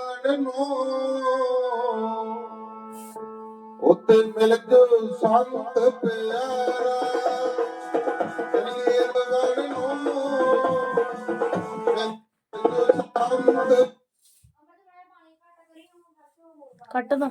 ਗੜ ਨੂੰ। ਉੱਤੇ ਮਿਲਕ ਸੰਤ ਪਿਆਰਾ ਸਰੀਰ ਗੜ ਨੂੰ। ਮਿਲਕ ਸੰਤ ਕੱਟ ਦੋ।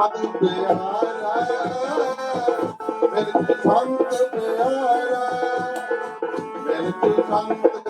ਸੰਤ ਪਿਆਰਾ ਮੇਰੇ ਤੇ ਸੰਤ ਪਿਆਰਾ ਮੇਰੇ ਤੇ ਸੰਤ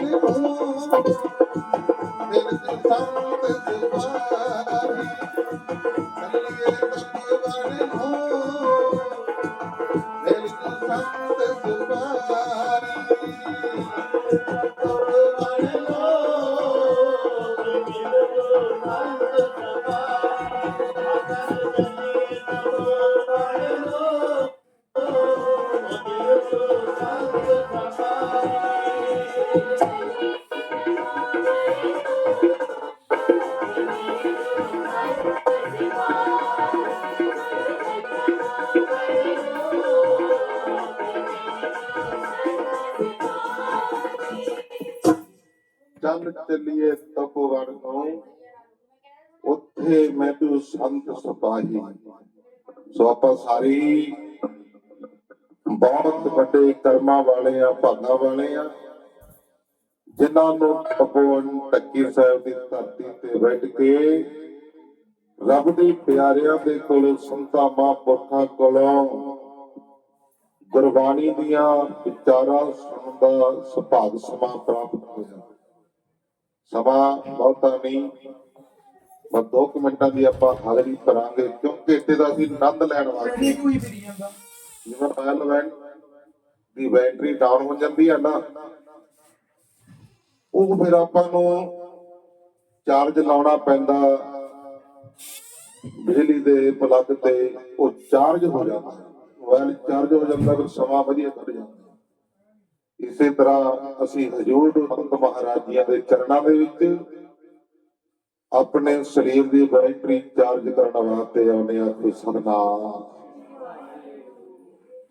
Hallelujah. ਚੱਲ ਚੱਲੀਏ ਤਪੋਵਨ ਨੂੰ ਉੱਥੇ ਮੈਨੂੰ ਸੰਤ ਸਪਾਹੀ। ਸੋ ਆਪਾਂ ਸਾਰੀ ਬਹੁਤ ਵੱਡੇ ਕਰਮਾਂ ਵਾਲੇ ਆ, ਭਾਗਾਂ ਵਾਲੇ ਆ, ਜਿਨ੍ਹਾਂ ਨੂੰ ਤਪੋਵਨ ਟੱਕੀ ਸਾਹਿਬ ਦੀ ਧਰਤੀ ਤੇ ਬੈਠ ਕੇ ਰੱਬ ਦੇ ਪਿਆਰਿਆਂ ਦੇ ਕੋਲੋਂ ਸੰਤਾਂ, ਮਹਾਂਪੁਰਖਾਂ ਕੋਲੋਂ ਗੁਰਬਾਣੀ ਦੀਆਂ ਵਿਚਾਰਾਂ ਸੁਣਨ ਦਾ ਸੁਭਾਗ ਸਮਾਂ ਪ੍ਰਾਪਤ ਹੋਇਆ। ਸਮਾਂ ਬਹੁਤਾ ਨਹੀਂ ਬਸ ਦੋ ਕੁ ਮਿੰਟਾਂ ਦੀ ਆਪਾਂ ਹਾਜ਼ਰੀ ਕਰਾਂਗੇ ਕਿਉਂਕਿ ਇੱਥੇ ਦਾ ਅਸੀਂ ਆਨੰਦ ਲੈਣ ਵਾਸਤੇ ਕੋਈ ਫਿਰੀ ਜਾਂਦਾ। ਜਿਵੇਂ ਪਹਿਲ ਵੈਨ ਦੀ ਬੈਟਰੀ ਡਾਊਨ ਹੋ ਜਾਂਦੀ ਹੈ ਨਾ ਉਹ ਫਿਰ ਆਪਾਂ ਨੂੰ ਚਾਰਜ ਲਾਉਣਾ ਪੈਂਦਾ। ਬਿਜਲੀ ਦੇ ਪਲੱਗ ਤੇ ਉਹ ਚਾਰਜ ਹੋ ਜਾਂਦਾ। ਮੋਬਾਈਲ ਚਾਰਜ ਹੋ ਜਾਂਦਾ ਫਿਰ ਸਮਾਂ ਵਧੀਆ ਕੱਢ ਜਾਂਦਾ। ਇਸੇ ਤਰ੍ਹਾਂ ਅਸੀਂ ਹਜੂਰ ਸੰਤ ਮਹਾਰਾਜੀਆਂ ਦੇ ਚਰਨਾਂ ਦੇ ਵਿੱਚ ਆਪਣੇ ਸਰੀਰ ਦੀ ਬੈਟਰੀ ਚਾਰਜ ਕਰਨ ਵਾਸਤੇ ਆਉਂਦੇ ਆ ਕੋਈ ਸਤਨਾਮ।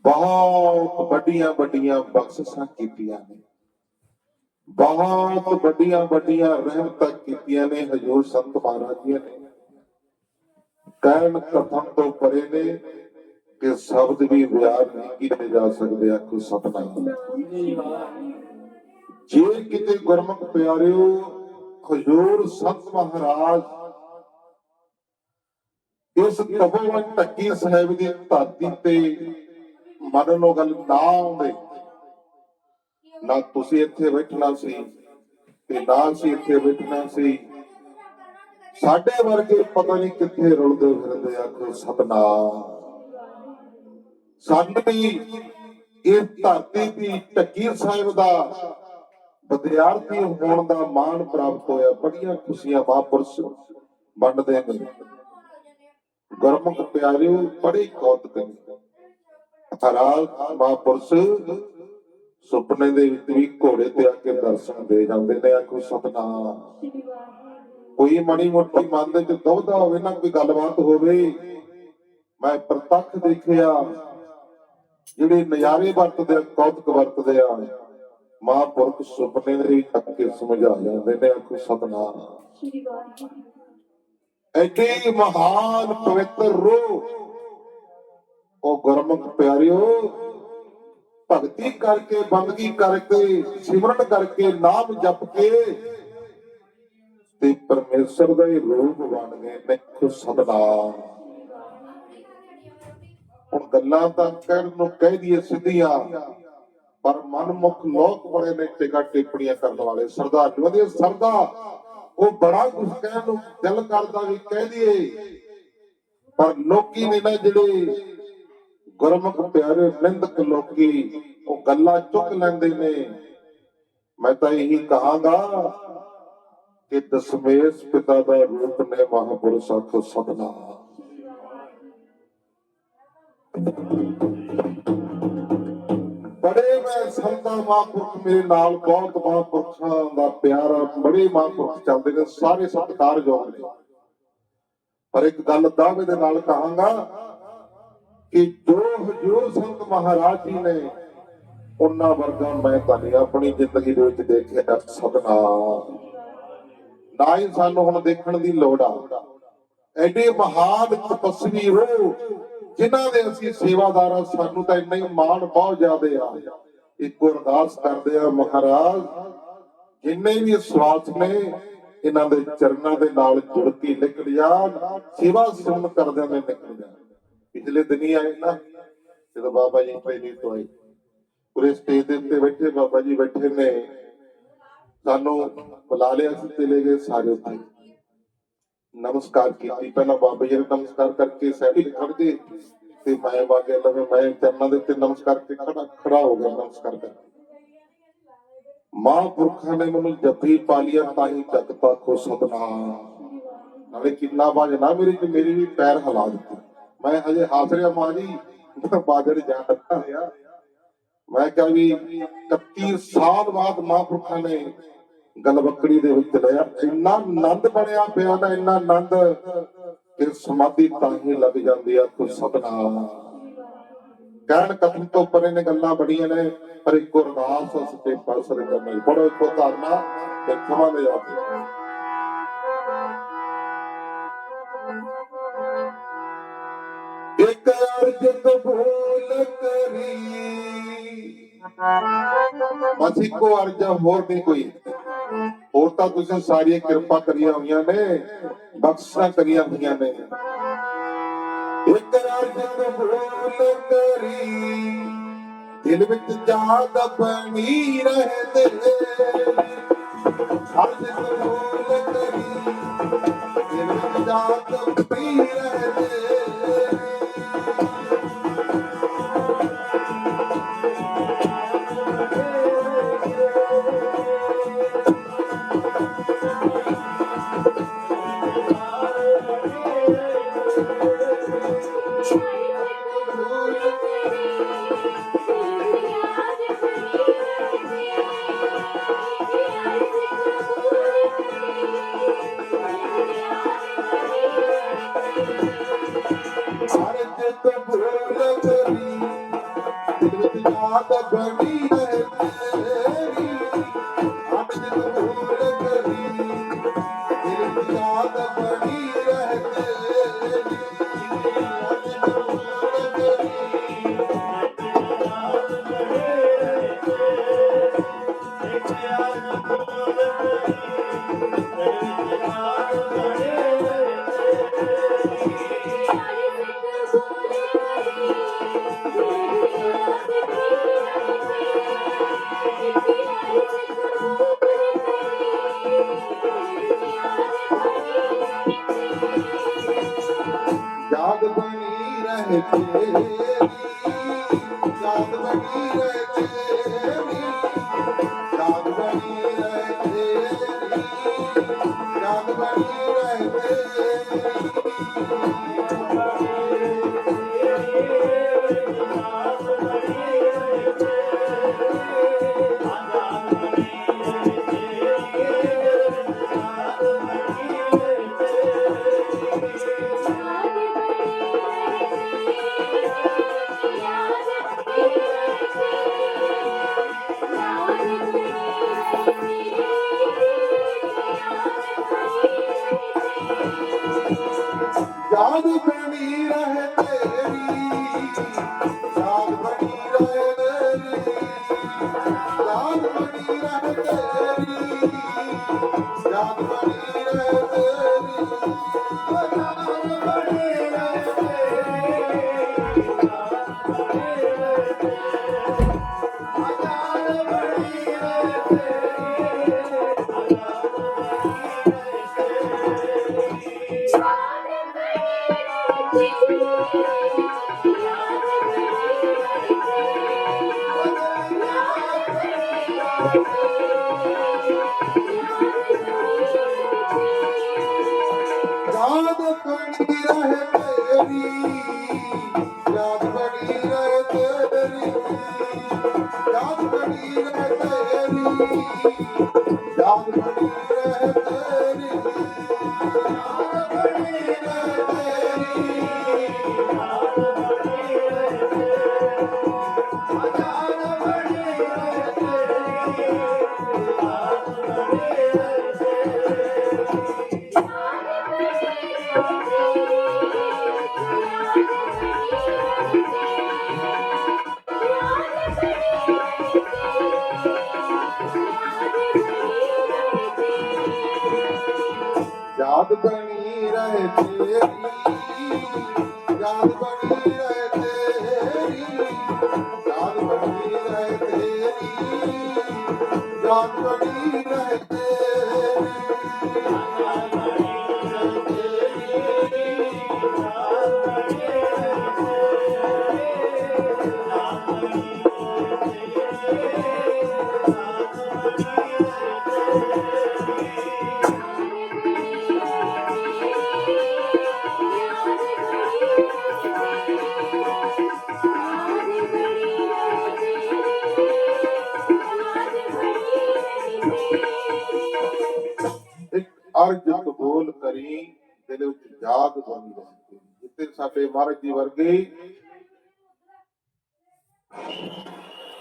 ਬਹੁਤ ਵੱਡੀਆਂ ਵੱਡੀਆਂ ਬਖਸ਼ਿਸ਼ਾਂ ਕੀਤੀਆਂ ਨੇ। ਬਹੁਤ ਵੱਡੀਆਂ ਵੱਡੀਆਂ ਰਹਿਮਤਾਂ ਕੀਤੀਆਂ ਨੇ ਹਜੂਰ ਸੰਤ ਮਹਾਰਾਜ ਜੀ ਨੇ। ਕਹਿਣ ਕਥਨ ਤੋਂ ਪਰੇ ਨੇ ਕਿ ਸ਼ਬਦ ਵੀ ਬਿਆਨ ਨਹੀਂ ਕੀਤੇ ਜਾ ਸਕਦੇ, ਆਖੋ ਸਤਨਾਮ। ਜੇ ਕਿਤੇ ਗੁਰਮੁਖ ਪਿਆਰਿਓ, ਖਜੂਰ ਸੰਤ ਮਹਾਰਾਜ, ਇਸ ਤਪੋਵਨ ਟੱਕੀ ਸਾਹਿਬ ਦੀ ਧਰਤੀ ਤੇ ਮਨ ਨੂੰ ਗੱਲ ਨਾ ਆਉਂਦੇ, ਨਾ ਤੁਸੀਂ ਇੱਥੇ ਬੈਠਣਾ ਸੀ ਤੇ ਨਾ ਅਸੀਂ ਇੱਥੇ ਬੈਠਣਾ ਸੀ। ਸਾਡੇ ਵਰਗੇ ਪਤਾ ਨਹੀਂ ਕਿੱਥੇ ਰੁਲਦੇ ਫਿਰਦੇ ਆ ਕੋ ਸਤਨਾਮ। ਸਾਨੂੰ ਇਹ ਧਰਤੀ ਦੀ ਟੱਕੀ ਸਾਹਿਬ ਦਾ ਵਿਦਿਆਰਥੀ ਹੋਣ ਦਾ ਮਾਣ ਪ੍ਰਾਪਤ ਹੋਇਆ। ਬੜੀਆਂ ਖੁਸ਼ੀਆਂ ਮਹਾਂਪੁਰਸ਼ ਵੰਡਦੇ ਨੇ। ਗੁਰਮੁਖ ਪਿਆਰਿਓ ਬੜੀ ਕੌਤਕ ਹਰਾਲ ਮਹਾਂਪੁਰਸ਼ ਸੁਪਨੇ ਦੇ ਵਿੱਚ ਵੀ ਘੋੜੇ ਤੇ ਆ ਕੇ ਦਰਸ਼ਨ ਦੇ ਜਾਂਦੇ ਨੇ। ਆਖੋ ਸਤਨਾਮ। ਕੋਈ ਮਣੀ ਮੋਟੀ ਮਨ ਦੇ ਵਿੱਚ ਦੁਬਦਾ ਹੋਵੇ, ਨਾ ਕੋਈ ਗੱਲਬਾਤ ਹੋਵੇ। ਮੈਂ ਪ੍ਰਤੱਖ ਦੇਖਿਆ। ਜਿਹੜੇ ਨਜ਼ਾਰੇ ਵਰਤਦੇ ਆ ਕੌਤਕ ਵਰਤਦੇ ਆ ਮਹਾਂਪੁਰਖ ਸੁਪਨੇ ਦੇ ਕੇ ਸਮਝਾ ਜਾਂਦੇ ਨੇ ਆਖੋ ਸਤਨਾਮ। ਐਡੀ ਮਹਾਨ ਪਵਿੱਤਰ ਰੂਹ। ਉਹ ਗੁਰਮੁਖ ਪਿਆਰਿਓ ਭਗਤੀ ਕਰਕੇ ਬੰਦਗੀ ਕਰਕੇ ਸਿਮਰਨ ਕਰਕੇ ਨਾਮ ਜਪ ਕੇ ਤੇ ਪਰਮੇਸ਼ਰ ਦਾ ਹੀ ਰੂਪ ਬਣ ਗਏ ਨੇ ਖੁਦ ਸਤਨਾਮ। ਹੁਣ ਗੱਲਾਂ ਤਾਂ ਕਹਿਣ ਨੂੰ ਕਹਿ ਦਈਏ ਸਿੱਧੀਆਂ, ਪਰ ਮਨਮੁਖ ਲੋਕ ਬੜੇ ਨੇ ਟਿਕਾ ਟਿੱਪਣੀਆਂ ਕਰਨ ਵਾਲੇ। ਸਰਦਾਰ ਦੀ ਸਰਦਾ। ਉਹ ਬੜਾ ਕੁਝ ਕਹਿਣ ਨੂੰ ਦਿਲ ਕਰਦਾ ਵੀ ਕਹਿ ਦਈਏ। ਪਰ ਲੋਕੀ ਨੇ ਨਾ ਜਿਹੜੇ ਗੁਰਮੁਖ ਪਿਆਰੇ, ਨਿੰਦਕ ਲੋਕੀ, ਉਹ ਗੱਲਾਂ ਚੁੱਕ ਲੈਂਦੇ ਨੇ। ਮੈਂ ਤਾਂ ਇਹੀ ਕਹਾਂਗਾ ਕਿ ਦਸਮੇਸ਼ ਪਿਤਾ ਦਾ ਰੂਪ ਨੇ ਮਹਾਪੁਰਸ਼ ਆਖੋ ਸਤਨਾਮ ਬੜੇ ਮੈਂ ਸੰਤਾਂ ਮਹਾਂਪੁਰਖ, ਮੇਰੇ ਨਾਲ ਬਹੁਤ ਮਹਾਂਪੁਰਖਾਂ ਦਾ ਪਿਆਰ, ਬੜੇ ਮਹਾਂਪੁਰਖ ਚੱਲਦੇ ਨੇ, ਸਾਰੇ ਸਤਿਕਾਰਯੋਗ ਨੇ। ਪਰ ਇੱਕ ਗੱਲ ਦਾਅਵੇ ਦੇ ਨਾਲ ਕਹਾਂਗਾ ਕਿ ਜੋ ਹਜੂਰ ਸੰਤ ਮਹਾਰਾਜ ਜੀ ਨੇ ਉਹਨਾਂ ਵਰਗਾ ਮੈਂ ਤਾਂ ਨਹੀਂ ਆਪਣੀ ਜ਼ਿੰਦਗੀ ਦੇ ਵਿੱਚ ਦੇਖਿਆ ਸਤਨਾਮ ਨਾ ਹੀ ਸਾਨੂੰ ਹੁਣ ਦੇਖਣ ਦੀ ਲੋੜ ਆ। ਐਡੇ ਮਹਾਨ ਤਪਸਵੀ ਰੂਹ ਜਿਨ੍ਹਾਂ ਦੇ ਅਸੀਂ ਸੇਵਾਦਾਰ ਸਾਨੂੰ ਤਾਂ ਇੰਨਾ ਹੀ ਮਾਣ ਬਹੁਤ ਜ਼ਿਆਦਾ ਆ। ਇੱਕ ਅਰਦਾਸ ਕਰਦੇ ਆ, ਮਹਾਰਾਜ, ਜਿੰਨੇ ਵੀ ਸਵਾਸ ਨੇ, ਇਹਨਾਂ ਦੇ ਚਰਨਾਂ ਦੇ ਨਾਲ ਜੁੜ ਕੇ ਨਿਕਲ ਜਾਣ ਸੇਵਾ ਸੁਣ ਕਰਦਿਆਂ ਨੇ ਨਿਕਲ ਜਾਣ ਪਿਛਲੇ ਦਿਨੀ ਆਏ ਨਾ, ਜਦੋਂ ਬਾਬਾ ਜੀ ਪਹਿਲੀ ਤੋਂ ਆਏ। ਪੂਰੇ ਸਟੇਜ ਦੇ ਉੱਤੇ ਬੈਠੇ, ਬਾਬਾ ਜੀ ਬੈਠੇ ਨੇ। ਸਾਨੂੰ ਬੁਲਾ ਲਿਆ ਸੀ, ਚਲੇ ਗਏ ਸਾਰੇ ਉੱਥੇ। ਨਮਸਕਾਰ ਕੀਤੀ। ਪਹਿਲਾਂ ਬਾਬਾ ਜੀ ਨੇ ਨਮਸਕਾਰ ਕਰਕੇ ਸੈਡ ਤੇ ਖੜ ਤੇ ਮੈਂ ਬਾਗੇ ਲਵੇ, ਮੈਂ ਚਰਨਾਂ ਦੇ ਉੱਤੇ ਨਮਸਕਾਰ ਕਰਕੇ ਖੜਾ ਖੜਾ ਹੋ ਗਿਆ, ਨਮਸਕਾਰ ਕਰਕੇ। ਮਹਾਂਪੁਰਖਾਂ ਨੇ ਮੈਨੂੰ ਜੱਫੀ ਪਾ ਲਿਆ ਤਾਂ ਹੀ ਤੱਕ ਤੱਕ ਸਤਨਾਮ ਨਾਲੇ ਕਿੰਨਾ ਬਾਜ ਮੇਰੀ ਤੇ ਮੇਰੀ ਵੀ ਪੈਰ ਹਿਲਾ ਦਿੱਤੇ। ਮੈਂ ਹਜੇ ਹੱਸ ਰਿਹਾ, ਮਾਂ ਜੀ ਬਾਜੜ ਜਾਂਦਾ ਰਿਹਾ ਮੈਂ ਕਿਹਾ ਵੀ 31 ਸਾਲ ਬਾਅਦ ਮਹਾਂਪੁਰਖਾਂ ਨੇ ਗਲਬਕੜੀ ਦੇ ਵਿੱਚ ਲਿਆ। ਇੰਨਾ ਆਨੰਦ ਬਣਿਆ ਪਿਆ ਨਾ ਇੰਨਾ ਆਨੰਦ ਕਿ ਸਮਾਧੀ ਤਾਂ ਹੀ ਲੱਗ ਜਾਂਦੀ ਆ ਕੋ ਸਤਨਾਮ ਕਹਿਣ ਕਥਨ ਤੋਂ ਪਰੇ ਨੇ ਗੱਲਾਂ ਬੜੀਆਂ ਨੇ, ਪਰ ਇੱਕ ਅਰਦਾਸ ਸੱਚੇ ਪਾਤਸ਼ਾਹ ਦੇ ਕਰਨੀ ਪੜੋ ਇੱਕੋ ਧਰਨਾ ਤੇ ਖਮਾ ਦੇ ਆਪੇ ਇੱਕ ਅਰਜ ਕਬੂਲ ਕਰੀ। ਬਸ ਇੱਕੋ ਅਰਜ ਹੋਰ ਨਹੀਂ ਕੋਈ। ਹੋਰ ਤਾਂ ਤੁਸੀਂ ਸਾਰੀਆਂ ਕਿਰਪਾ ਕਰੀਆਂ ਹੋਈਆਂ ਨੇ ਬਖਸ਼ਾ ਕਰੀਆਂ ਹੋਈਆਂ ਨੇ। ਇੱਕ ਰਾਜ ਕਬੂਲ ਕਰੀ, ਦਿਲ ਵਿੱਚ ਜਾਦ ਬਣੀ ਰਹਦੇ ਹਰ ਦਿਲ ਕਬੂਲ ਕਰੀ। जाग बनी रहे जाग बनी रहे ਯਾਦ ਬਣੀ ਰਹੇ ਤੇਰੀ ਯਾਦ ਬਣੀ ਰਹੇ ਤੇਰੀ ਯਾਦ ਬਣੀ ਰਹੇ ਤੇਰੀ ਤੇ ਮਹਾਰਾਜ ਦੀ ਵਰਗੀ